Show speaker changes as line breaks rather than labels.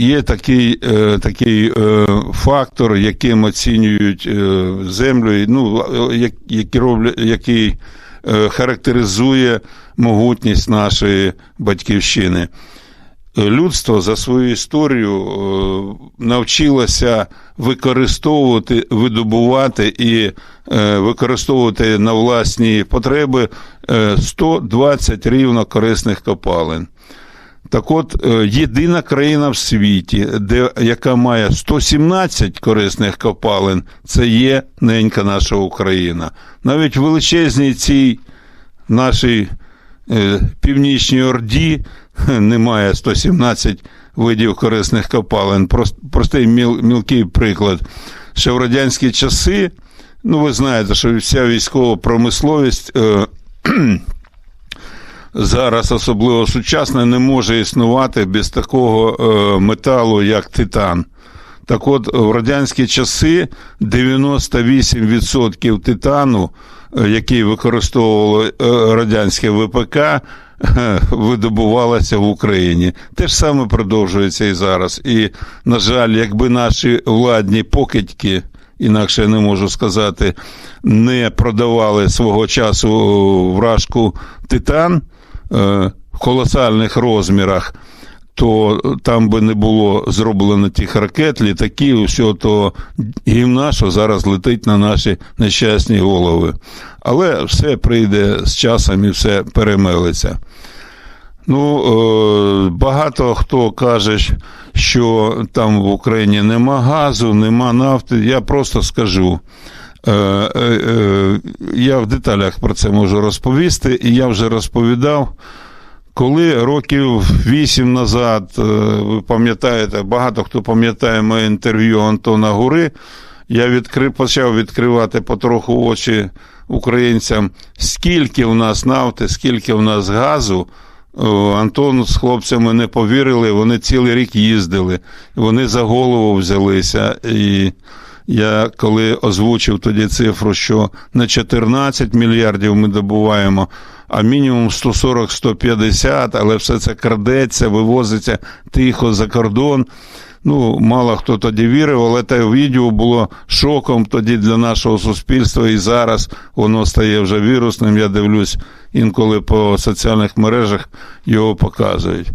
є такий, е, такий е, фактор, яким оцінюють е, землю, ну, як- який, роблять, який характеризує могутність нашої батьківщини. Людство за свою історію навчилося використовувати, видобувати і використовувати на власні потреби е, 120 рівно корисних копалин. Так от, е, єдина країна в світі, де, яка має 117 корисних копалин, це є ненька наша Україна. Навіть величезній цій нашій е, північній Орді немає 117 видів корисних копалин. Прос- Простий міл, мілкий приклад. Ще в радянські часи, ну ви знаєте, що вся військова промисловість. Е, зараз, особливо сучасна, не може існувати без такого е, металу, як титан. Так от, в радянські часи 98% титану, е, який використовувало е, радянське ВПК, видобувалося в Україні. Те ж саме продовжується і зараз. І, на жаль, якби наші владні покидьки, інакше я не можу сказати, не продавали свого часу вражку титан в колосальних розмірах, то там би не було зроблено тих ракет, літаків, все то гімна, що зараз летить на наші нещасні голови. Але все прийде з часом і все перемелиться. Ну, е, багато хто каже, що там в Україні нема газу, нема нафти. Я просто скажу. Е, е, е, Я в деталях про це можу розповісти, і я вже розповідав. Коли років вісім назад, ви пам'ятаєте, багато хто пам'ятає моє інтерв'ю Антона Гури, я відкрив, почав відкривати потроху очі українцям, скільки в нас нафти, скільки в нас газу. Антон з хлопцями не повірили, вони цілий рік їздили, вони за голову взялися. І я коли озвучив тоді цифру, що на 14 мільярдів ми добуваємо, а мінімум 140-150, але все це крадеться, вивозиться тихо за кордон. Ну, мало хто тоді вірив, але те відео було шоком тоді для нашого суспільства, і зараз воно стає вже вірусним. Я дивлюсь інколи по соціальних мережах його показують.